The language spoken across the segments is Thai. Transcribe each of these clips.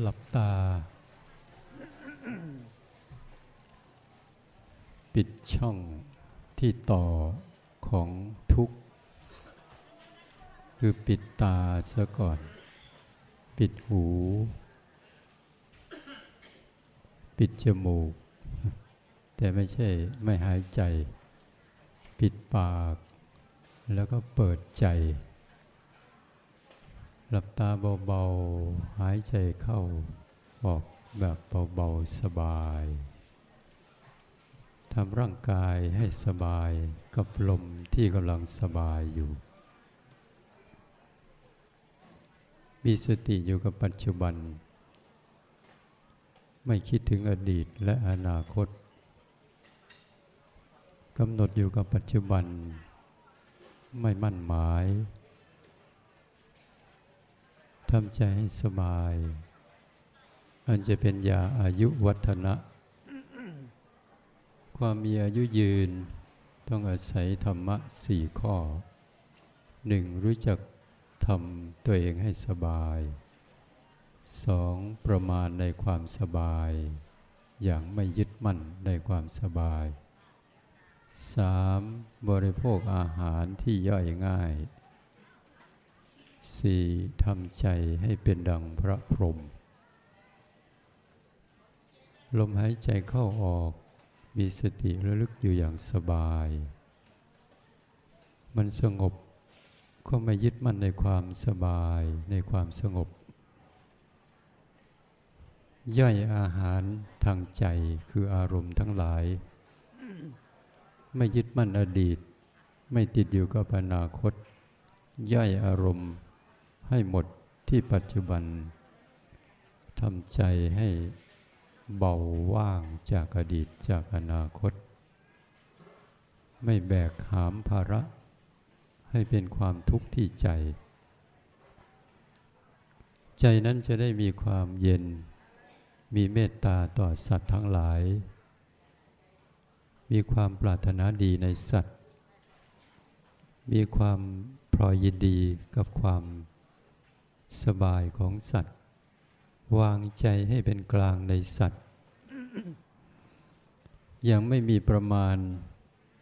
หลับตา ปิดช่องที่ต่อของทุกข์ คือปิดตาซะก่อน ปิดหู ปิดจมูก แต่ไม่ใช่ไม่หายใจ ปิดปาก แล้วก็เปิดใจ หลับตาเบาๆ หายใจเข้าออกแบบเบาๆ สบายทำร่างกายให้สบายกับลมที่กำลังสบายอยู่ มีสติอยู่กับปัจจุบัน ไม่คิดถึงอดีตและอนาคตกำหนดอยู่กับปัจจุบัน ไม่มั่นหมาย ทำใจให้สบาย อันจะเป็นยาอายุวัฒนะ ความมีอายุยืนต้องอาศัยธรรมะสี่ข้อหนึ่งรู้จักทำตัวเองให้สบายสองประมาณในความสบาย อย่างไม่ยึดมั่นในความสบายสามบริโภคอาหารที่ย่อยง่าย สี่ทำใจให้เป็นดังพระพรหมลมหายใจเข้าออก มีสติระลึกอยู่อย่างสบาย มันสงบก็ไม่ยึดมั่นในความสบายในความสงบ ย่อยอาหารทางใจคืออารมณ์ทั้งหลาย ไม่ยึดมั่นอดีต ไม่ติดอยู่กับอนาคต ย่อยอารมณ์ ให้หมดที่ปัจจุบันทำใจให้เบาว่างจากอดีตจากอนาคต ไม่แบกหามภาระ ให้เป็นความทุกข์ที่ใจ ใจนั้นจะได้มีความเย็น มีเมตตาต่อสัตว์ทั้งหลาย มีความปรารถนาดีในสัตว์ มีความพลอยยินดีกับความ สบายของสัตว์ วางใจให้เป็นกลางในสัตว์ ยังไม่มีประมาณ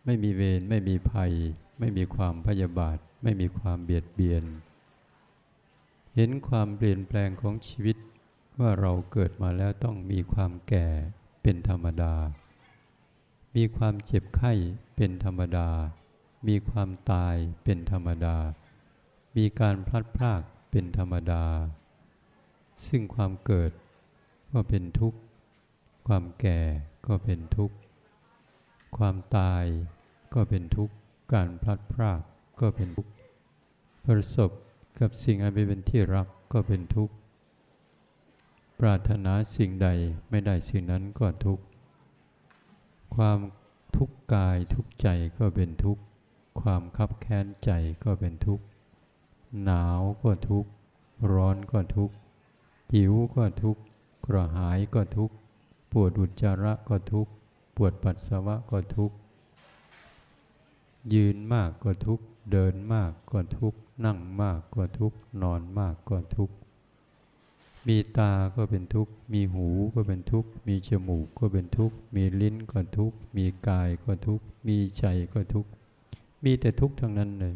ไม่มีเวรไม่มีภัย ไม่มีความพยาบาท ไม่มีความเบียดเบียน เห็นความเปลี่ยนแปลงของชีวิตว่าเราเกิดมาแล้วต้องมีความแก่เป็นธรรมดา มีความเจ็บไข้เป็นธรรมดา มีความตายเป็นธรรมดา มีการพลัดพราก เป็นธรรมดา ซึ่งความเกิดก็เป็นทุกข์ ความแก่ก็เป็นทุกข์ ความตายก็เป็นทุกข์ การพลัดพรากก็เป็นทุกข์ ประสบกับสิ่งอันเป็นที่รักก็เป็นทุกข์ ปรารถนาสิ่งใดไม่ได้สิ่งนั้นก็ทุกข์ ความทุกข์กายทุกข์ใจก็เป็นทุกข์ ความคับแค้นใจก็เป็นทุกข์ หนาวก็ทุกข์ ร้อนก็ทุกข์หิวก็ทุกข์ กระหายก็ทุกข์ ปวดอุจจาระก็ทุกข์ ปวดปัสสาวะก็ทุกข์ ยืนมากก็ทุกข์ เดินมากก็ทุกข์ นั่งมากก็ทุกข์ นอนมากก็ทุกข์ มีตาก็เป็นทุกข์ มีหูก็เป็นทุกข์ มีจมูกก็เป็นทุกข์ มีลิ้นก็ทุกข์ มีกายก็ทุกข์ มีใจก็ทุกข์ มีแต่ทุกข์ทั้งนั้นเลย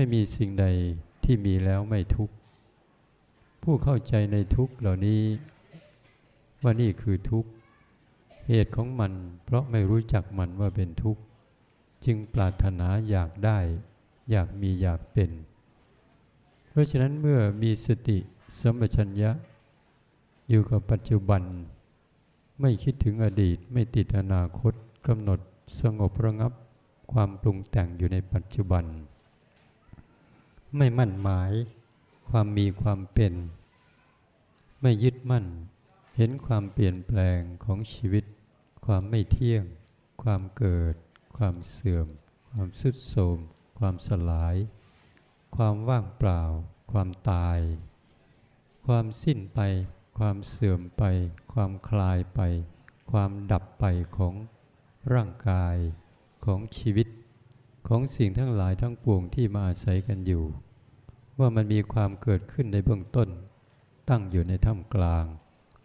ไม่มีสิ่งใดที่มีแล้วไม่ทุกข์ ผู้เข้าใจในทุกข์เหล่านี้ ว่านี่คือทุกข์ เหตุของมัน เพราะไม่รู้จักมันว่าเป็นทุกข์ จึงปรารถนาอยากได้ อยากมีอยากเป็น เพราะฉะนั้นเมื่อมีสติสัมปชัญญะ อยู่กับปัจจุบัน ไม่คิดถึงอดีตไม่ติดอนาคตกำหนดสงบระงับความปรุงแต่งอยู่ในปัจจุบัน ไม่มั่นหมาย ความมีความเป็น ไม่ยึดมั่น เห็นความเปลี่ยนแปลงของชีวิต ความไม่เที่ยง ความเกิด ความเสื่อม ความสุดโทมความสลาย ความว่างเปล่า ความตาย ความสิ้นไป ความเสื่อมไป ความคลายไป ความดับไปของร่างกายของชีวิต ของสิ่งทั้งหลายทั้งปวงที่มาอาศัยกันอยู่ ว่ามันมีความเกิดขึ้นในเบื้องต้น ตั้งอยู่ในท่ามกลาง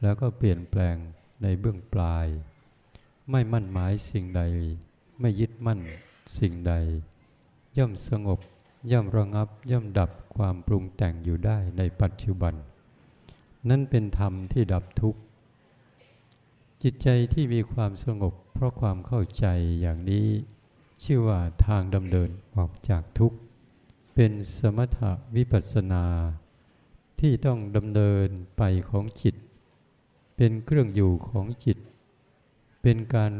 แล้วก็เปลี่ยนแปลงในเบื้องปลาย ไม่มั่นหมายสิ่งใด ไม่ยึดมั่นสิ่งใด ย่อมสงบ ย่อมระงับย่อมดับความปรุงแต่งอยู่ได้ในปัจจุบัน นั่นเป็นธรรมที่ดับทุกข์ จิตใจที่มีความสงบ เพราะความเข้าใจอย่างนี้ ชื่อว่าทางดำเนินออกจากทุกข์ เป็นสมถะวิปัสสนา ที่ต้องดำเนินไปของจิต เป็นเครื่องอยู่ของจิต เป็นการ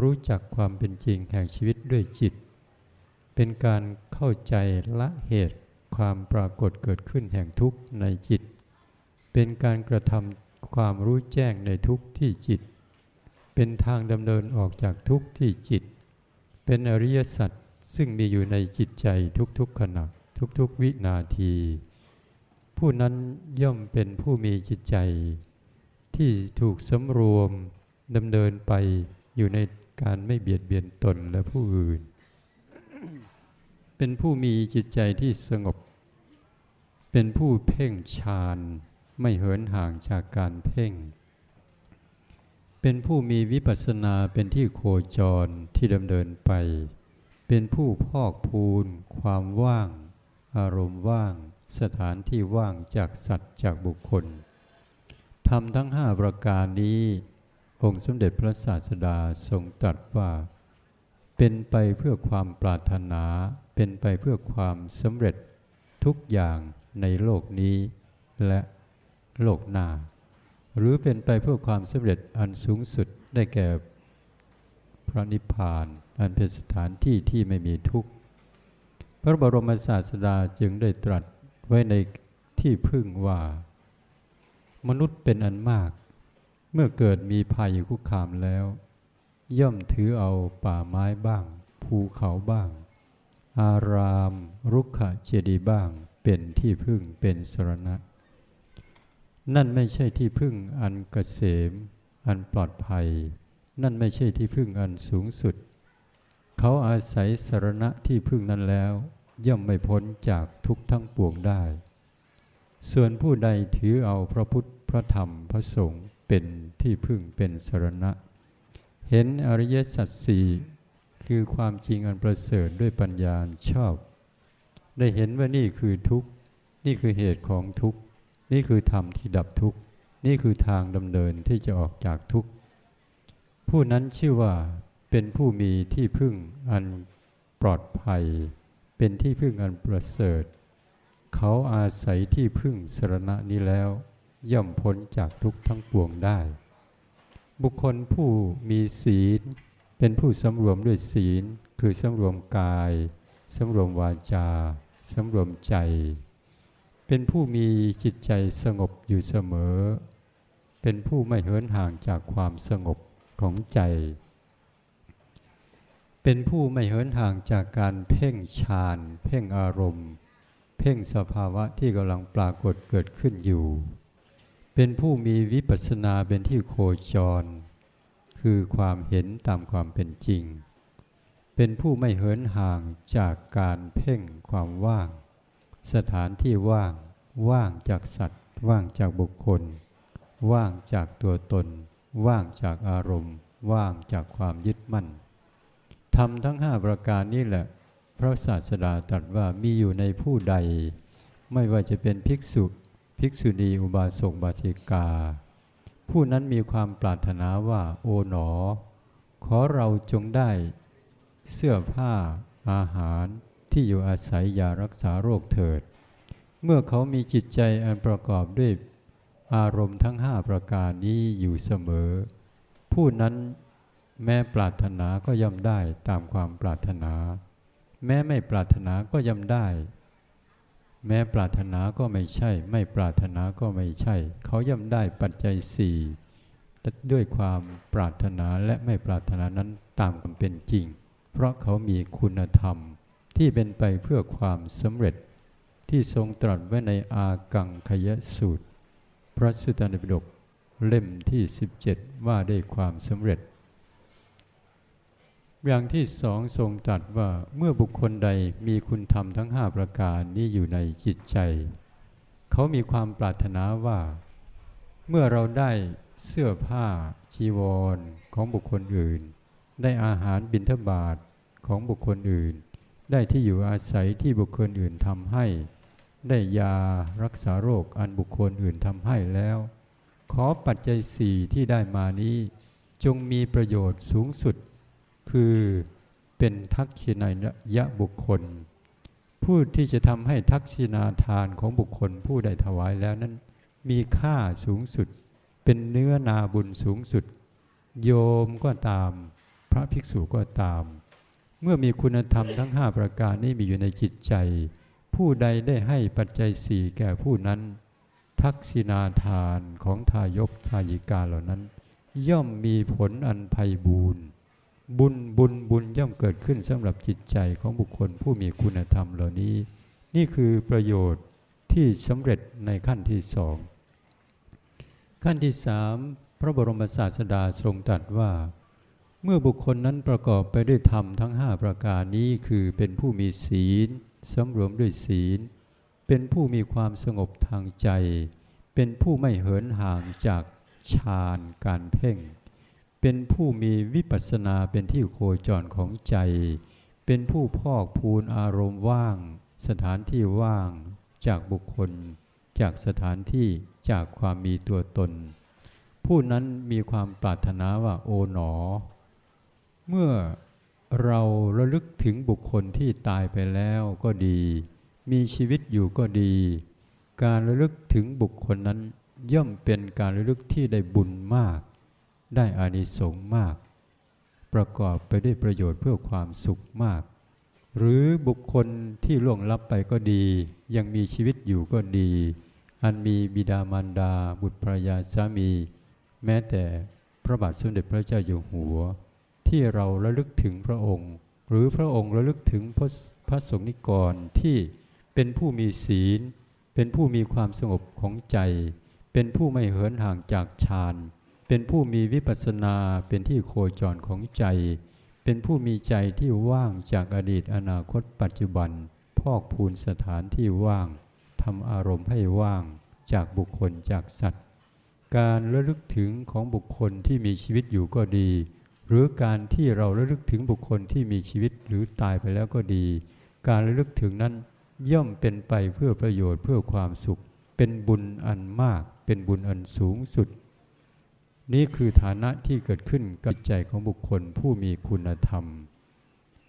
รู้จักความเป็นจริงแห่งชีวิตด้วยจิต เป็นการเข้าใจละเหตุความปรากฏเกิดขึ้นแห่งทุกข์ในจิต เป็นการกระทำความรู้แจ้งในทุกข์ที่จิต เป็นทางดำเนินออกจากทุกข์ที่จิต เป็นอริยสัจซึ่งมีอยู่ในจิตใจทุกๆขณะทุกๆวินาที ผู้นั้นย่อมเป็นผู้มีจิตใจ ที่ถูกสำรวมดำเนินไปอยู่ในการไม่เบียดเบียนตนและผู้อื่น เป็นผู้มีจิตใจที่สงบ เป็นผู้เพ่งฌานไม่เหินห่างจากการเพ่ง เป็นผู้มีวิปัสสนาเป็นที่โคจรที่ดำเนินไป เป็นผู้พอกพูน ความว่าง อารมณ์ว่าง สถานที่ว่างจากสัตว์จากบุคคลทำทั้งห้าประการนี้ องค์สมเด็จพระศาสดาทรงตรัสว่า เป็นไปเพื่อความปรารถนา เป็นไปเพื่อความสำเร็จทุกอย่างในโลกนี้ และโลกหน้า หรือเป็นไปเพื่อความสำเร็จอันสูงสุดได้แก่พระนิพพาน อันเป็นสถานที่ที่ไม่มีทุกข์ พระบรมศาสดาจึงได้ตรัสไว้ในที่พึ่งว่า มนุษย์เป็นอันมาก เมื่อเกิดมีภัยคุกคามแล้ว ย่อมถือเอาป่าไม้บ้าง ภูเขาบ้าง อาราม รุกขเจดีย์บ้าง เป็นที่พึ่งเป็นสรณะ นั่นไม่ใช่ที่พึ่งอันกเกษม อันปลอดภัย นั่นไม่ใช่ที่พึ่งอันสูงสุด เขาอาศัยสรณะที่พึ่งนั้นแล้ว ย่อมไม่พ้นจากทุกทั้งปวงได้ ส่วนผู้ใดถือเอาพระพุทธพระธรรมพระสงฆ์เป็นที่พึ่งเป็นสรณะ เห็นอริยสัจสี่คือความจริงอันประเสริฐด้วยปัญญาชอบ ได้เห็นว่านี่คือทุกข์ นี่คือเหตุของทุกข์ นี่คือธรรมที่ดับทุกข์ นี่คือทางดำเนินที่จะออกจากทุกข์ ผู้นั้นชื่อว่าเป็นผู้มีที่พึ่งอันปลอดภัย เป็นที่พึ่งอันประเสริฐ เขาอาศัยที่พึ่งสรณะนี้แล้ว ย่อมพ้นจากทุกข์ทั้งปวงได้ บุคคลผู้มีศีล เป็นผู้สำรวมด้วยศีล คือสำรวมกายสำรวมวาจาสำรวมใจ เป็นผู้มีจิตใจสงบอยู่เสมอ เป็นผู้ไม่เหินห่างจากความสงบของใจ เป็นผู้ไม่เหินห่างจากการเพ่งฌาน เพ่งอารมณ์ เพ่งสภาวะที่กำลังปรากฏเกิดขึ้นอยู่ เป็นผู้มีวิปัสสนาเป็นที่โคจร คือความเห็นตามความเป็นจริง เป็นผู้ไม่เหินห่างจากการเพ่งความว่าง สถานที่ว่าง ว่างจากสัตว์ ว่างจากบุคคล ว่างจากตัวตน ว่างจากอารมณ์ ว่างจากความยึดมั่นทำทั้งห้าประการนี้แหละ พระศาสดาตรัสว่ามีอยู่ในผู้ใด ไม่ว่าจะเป็นภิกษุ ภิกษุณีอุบาสกบาสิกา ผู้นั้นมีความปรารถนาว่าโอ๋หนอ ขอเราจงได้ เสื้อผ้าอาหาร ที่อยู่อาศัยยารักษาโรคเถิด เมื่อเขามีจิตใจอันประกอบด้วยอารมณ์ทั้งห้าประการนี้อยู่เสมอ ผู้นั้นแม้ปรารถนาก็ย่อมได้ตามความปรารถนา แม้ไม่ปรารถนาก็ย่อมได้ แม้ปรารถนาก็ไม่ใช่ ไม่ปรารถนาก็ไม่ใช่ เขาย่อมได้ปัจจัยสี่ด้วยความปรารถนาและไม่ปรารถนานั้นตามความเป็นจริง เพราะเขามีคุณธรรม ที่เป็นไปเพื่อความสำเร็จที่ทรงตรัสไว้ในอากังขยสูตร พระสุตตันปิฎกเล่มที่ 17 ว่าได้ความสำเร็จ อย่างที่สองทรงตรัสว่าเมื่อบุคคลใดมีคุณธรรมทั้งห้าประการนี้อยู่ในจิตใจ เขามีความปรารถนาว่า เมื่อเราได้เสื้อผ้าจีวรของบุคคลอื่น ได้อาหารบิณฑบาตของบุคคลอื่น ได้ที่อยู่อาศัยที่บุคคลอื่นทำให้ ได้ยารักษาโรคอันบุคคลอื่นทำให้แล้ว ขอปัจจัยสี่ที่ได้มานี้ จงมีประโยชน์สูงสุด คือเป็นทักษิณายะบุคคล ผู้ที่จะทำให้ทักษิณาทานของบุคคลผู้ใดถวายแล้วนั้น มีค่าสูงสุด เป็นเนื้อนาบุญสูงสุด โยมก็ตาม พระภิกษุก็ตาม มื่อมีคุณธรรมทั้ง 5 ประการนี้มีอยู่ในจิตใจ ผู้ใดได้ให้ปัจจัยสี่แก่ผู้นั้น ทักษิณาทานของทายกทายิกาเหล่านั้น ย่อมมีผลอันไพ่บูรณ์บุญบุญบุญย่อมเกิดขึ้นสำหรับจิตใจของบุคคลผู้มีคุณธรรมเหล่านี้ นี่คือประโยชน์ที่สำเร็จในขั้นที่สองขั้นที่สามพระบรมศาสดาทรงตรัสว่า เมื่อบุคคลนั้นประกอบไปด้วยธรรมทั้งห้าประการนี้คือเป็นผู้มีศีลสำรวมด้วยศีล เป็นผู้มีความสงบทางใจ เป็นผู้ไม่เหินห่างจากฌานการเพ่ง เป็นผู้มีวิปัสสนาเป็นที่โคจรของใจ เป็นผู้พอกพูนอารมณ์ว่าง สถานที่ว่าง จากบุคคล จากสถานที่จากความมีตัวตน ผู้นั้นมีความปรารถนาว่าโอ๋หนอ เมื่อเราระลึกถึงบุคคลที่ตายไปแล้วก็ดี มีชีวิตอยู่ก็ดี การระลึกถึงบุคคลนั้นย่อมเป็นการระลึกที่ได้บุญมาก ได้อานิสงส์มาก ประกอบไปด้วยประโยชน์เพื่อความสุขมาก หรือบุคคลที่ล่วงลับไปก็ดี ยังมีชีวิตอยู่ก็ดี อันมีบิดามารดา บุตรภรรยาสามี แม้แต่พระบาทสมเด็จพระเจ้าอยู่หัว ที่เราระลึกถึงพระองค์ หรือพระองค์ระลึกถึงพระพระสงฆ์นิกรที่เป็นผู้มีศีล เป็นผู้มีความสงบของใจ เป็นผู้ไม่เหินห่างจากฌานเป็นผู้มีวิปัสสนาเป็นที่โคจรของใจ เป็นผู้มีใจที่ว่างจากอดีตอนาคตปัจจุบัน พอกพูนสถานที่ว่างทำอารมณ์ให้ว่างจากบุคคลจากสัตว์ การระลึกถึงของบุคคลที่มีชีวิตอยู่ก็ดี หรือการที่เราระลึกถึงบุคคลที่มีชีวิตหรือตายไปแล้วก็ดี การระลึกถึงนั้นย่อมเป็นไปเพื่อประโยชน์เพื่อความสุข เป็นบุญอันมาก เป็นบุญอันสูงสุด นี่คือฐานะที่เกิดขึ้นกับใจของบุคคลผู้มีคุณธรรม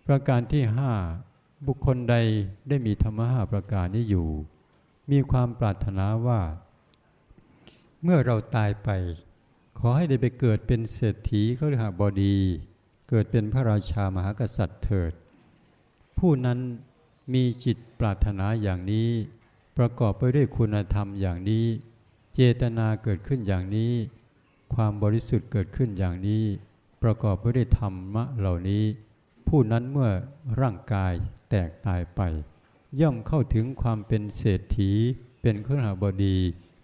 ประการที่ห้าบุคคลใดได้มีธรรมะห้าประการนี้อยู่ มีความปรารถนาว่า เมื่อเราตายไป ขอให้ได้ไปเกิดเป็นเศรษฐีเขาเรียกบดี เกิดเป็นพระราชามหากษัตริย์เถิด ผู้นั้นมีจิตปรารถนาอย่างนี้ ประกอบไปด้วยคุณธรรมอย่างนี้ เจตนาเกิดขึ้นอย่างนี้ ความบริสุทธิ์เกิดขึ้นอย่างนี้ ประกอบไปด้วยธรรมะเหล่านี้ ผู้นั้นเมื่อร่างกายแตกตายไป ย่อมเข้าถึงความเป็นเศรษฐี เป็นขหบดี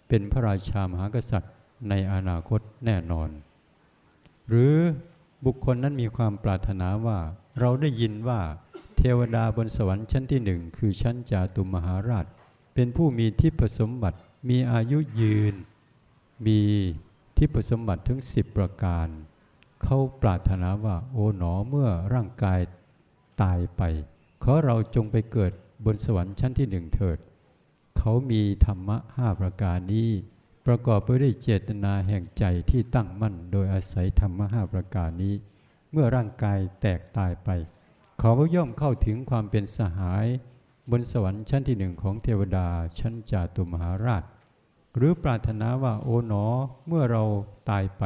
เป็นพระราชามหากษัตริย์ ในอนาคตแน่นอน หรือบุคคลนั้นมีความปรารถนาว่า เราได้ยินว่า เทวดาบนสวรรค์ชั้นที่หนึ่งคือชั้นจาตุมหาราช เป็นผู้มีทิพสมบัติ มีอายุยืน มีทิพสมบัติถึงสิบประการ เขาปรารถนาว่าโอ๋หนอเมื่อร่างกายตายไป ขอเราจงไปเกิดบนสวรรค์ชั้นที่หนึ่งเถิด เขามีธรรมะห้าประการนี้ ประกอบไปด้วยเจตนาแห่งใจที่ตั้งมั่น โดยอาศัยธรรมะห้าประการนี้ เมื่อร่างกายแตกตายไป เขาก็ย่อมเข้าถึงความเป็นสหาย บนสวรรค์ชั้นที่หนึ่งของเทวดาชั้นจาตุมหาราช หรือปรารถนาว่าโอ๋หนอเมื่อเราตายไป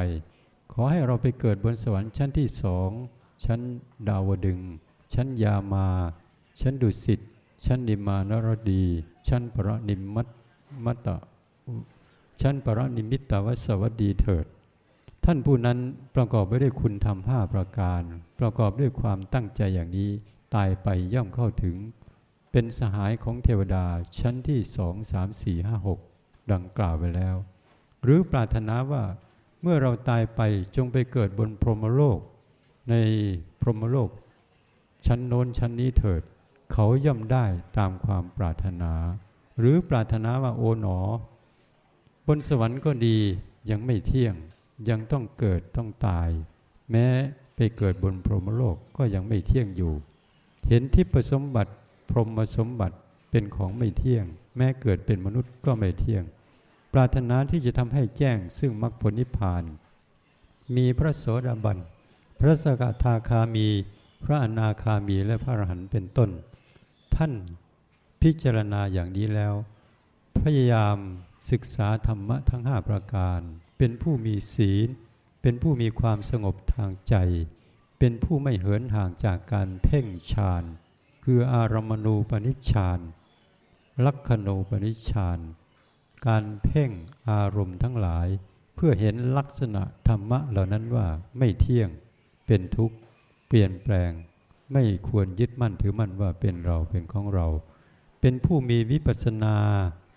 ขอให้เราไปเกิดบนสวรรค์ชั้นที่สองชั้นดาวดึง ชั้นยามา ชั้นดุสิตชั้นนิมานรดี ชั้นประนิมมัตมัตต ชั้นปรนิมิตตวสวัสดีเถิด ท่านผู้นั้นประกอบไปด้วยคุณธรรมห้าประการ ประกอบด้วยความตั้งใจอย่างนี้ ตายไปย่อมเข้าถึง เป็นสหายของเทวดาชั้นที่สองสามสี่ห้าหกดังกล่าวไปแล้ว หรือปรารถนาว่าเมื่อเราตายไปจงไปเกิดบนพรหมโลก ในพรหมโลก ชั้นโน้นชั้นนี้เถิด เขาย่อมได้ตามความปรารถนา หรือปรารถนาว่าโอ๋หนอ บนสวรรค์ก็ดียังไม่เที่ยงยังต้องเกิดต้องตาย แม้ไปเกิดบนพรหมโลกก็ยังไม่เที่ยงอยู่ เห็นทิพสมบัติพรหมสมบัติเป็นของไม่เที่ยง แม้เกิดเป็นมนุษย์ก็ไม่เที่ยง ปรารถนาที่จะทำให้แจ้งซึ่งมรรคผลนิพพาน มีพระโสดาบัน พระสกทาคามี พระอนาคามีและพระอรหันต์เป็นต้น ท่านพิจารณาอย่างนี้แล้ว พยายาม ศึกษาธรรมะทั้งห้าประการ เป็นผู้มีศีล เป็นผู้มีความสงบทางใจ เป็นผู้ไม่เหินห่างจากการเพ่งฌาน คืออารมณูปนิชฌาน ลักขณูปนิชฌาน การเพ่งอารมณ์ทั้งหลาย เพื่อเห็นลักษณะธรรมะเหล่านั้นว่าไม่เที่ยง เป็นทุกข์ เปลี่ยนแปลง ไม่ควรยึดมั่นถือมั่นว่าเป็นเราเป็นของเรา เป็นผู้มีวิปัสสนา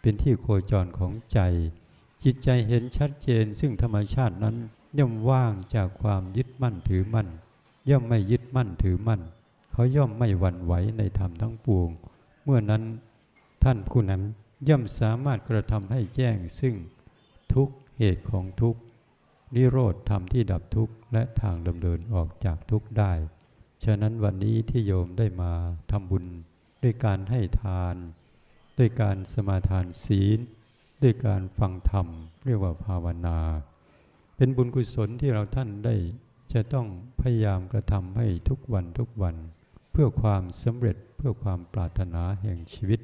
เป็นที่โคจรของใจ จิตใจเห็นชัดเจน ซึ่งธรรมชาตินั้น ย่อมว่างจากความยึดมั่นถือมั่น ย่อมไม่ยึดมั่นถือมั่น เขาย่อมไม่หวั่นไหวในธรรมทั้งปวง เมื่อนั้นท่านผู้นั้นย่อมสามารถกระทำให้แจ้งซึ่งทุกเหตุของทุกนิโรธธรรมที่ดับทุกข์และทางดำเนินออกจากทุกข์ได้ ฉะนั้นวันนี้ที่โยมได้มาทำบุญด้วยการให้ทาน ด้วยการสมาทานศีล ด้วยการฟังธรรม เรียกว่าภาวนา เป็นบุญกุศลที่เราท่านได้จะต้องพยายามกระทำให้ทุกวันทุกวัน เพื่อความสำเร็จเพื่อความปรารถนาแห่งชีวิต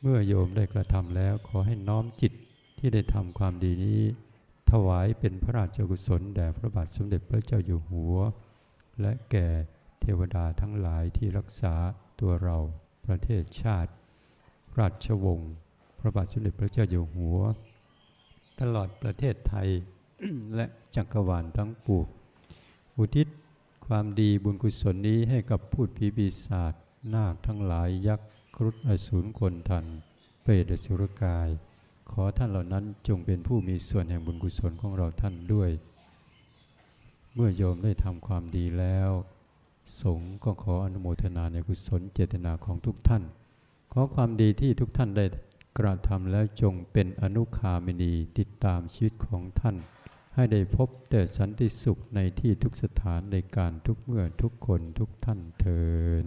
เมื่อโยมได้กระทำแล้วขอให้น้อมจิตที่ได้ทำความดีนี้ ถวายเป็นพระราชกุศลแด่พระบาทสมเด็จพระเจ้าอยู่หัว และแก่เทวดาทั้งหลายที่รักษาตัวเราประเทศชาติ ราชวงศ์พระบาทสมเด็จพระเจ้าอยู่หัว ตลอดประเทศไทยและจักรวาลทั้งปวงอุทิศความดีบุญกุศลนี้ให้กับพูดผีปีศาจนาคทั้งหลายยักษ์ครุฑอสูรคนทัน เปรตอสุรกาย ขอท่านเหล่านั้นจงเป็นผู้มีส่วนแห่งบุญกุศลของเราท่านด้วย เมื่อโยมได้ทำความดีแล้ว สงฆ์ก็ขออนุโมทนาในกุศลเจตนาของทุกท่าน ขอความดีที่ทุกท่านได้กระทำแล้วจงเป็นอนุคามินีติดตามชีวิตของท่าน ให้ได้พบแต่สันติสุขในที่ทุกสถานในการทุกเมื่อทุกคนทุกท่านเทิน